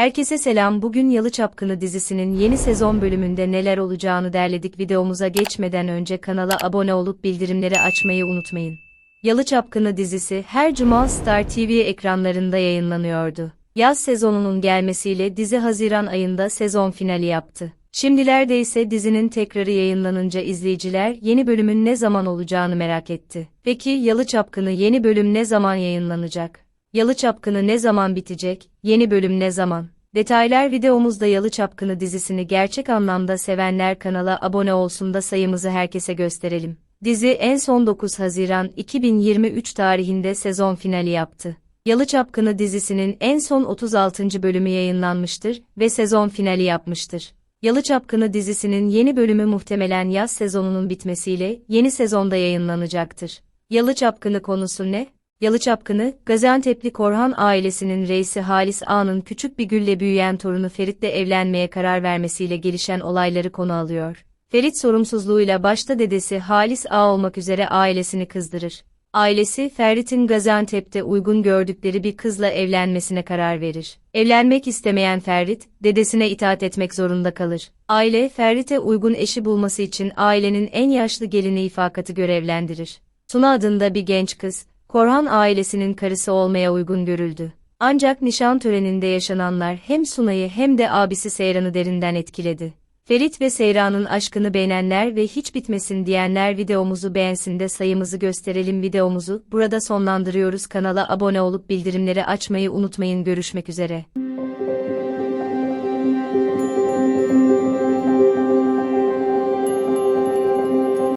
Herkese selam. Bugün Yalı Çapkını dizisinin yeni sezon bölümünde neler olacağını derledik. Videomuza geçmeden önce kanala abone olup bildirimleri açmayı unutmayın. Yalı Çapkını dizisi her cuma Star TV ekranlarında yayınlanıyordu. Yaz sezonunun gelmesiyle dizi Haziran ayında sezon finali yaptı. Şimdilerde ise dizinin tekrarı yayınlanınca izleyiciler yeni bölümün ne zaman olacağını merak etti. Peki Yalı Çapkını yeni bölüm ne zaman yayınlanacak? Yalı Çapkını ne zaman bitecek? Yeni bölüm ne zaman? Detaylar videomuzda Yalı Çapkını dizisini gerçek anlamda sevenler kanala abone olsun da sayımızı herkese gösterelim. Dizi en son 9 Haziran 2023 tarihinde sezon finali yaptı. Yalı Çapkını dizisinin en son 36. bölümü yayınlanmıştır ve sezon finali yapmıştır. Yalı Çapkını dizisinin yeni bölümü muhtemelen yaz sezonunun bitmesiyle yeni sezonda yayınlanacaktır. Yalı Çapkını konusu ne? Yalı Çapkını, Gaziantep'li Korhan ailesinin reisi Halis Ağa'nın küçük bir gülle büyüyen torunu Ferit'le evlenmeye karar vermesiyle gelişen olayları konu alıyor. Ferit sorumsuzluğuyla başta dedesi Halis Ağa olmak üzere ailesini kızdırır. Ailesi Ferit'in Gaziantep'te uygun gördükleri bir kızla evlenmesine karar verir. Evlenmek istemeyen Ferit, dedesine itaat etmek zorunda kalır. Aile, Ferit'e uygun eşi bulması için ailenin en yaşlı gelini ifakatı görevlendirir. Tuna adında bir genç kız, Korhan ailesinin karısı olmaya uygun görüldü. Ancak nişan töreninde yaşananlar hem Sunay'ı hem de abisi Seyran'ı derinden etkiledi. Ferit ve Seyran'ın aşkını beğenenler ve hiç bitmesin diyenler videomuzu beğensin de sayımızı gösterelim videomuzu burada sonlandırıyoruz kanala abone olup bildirimleri açmayı unutmayın görüşmek üzere.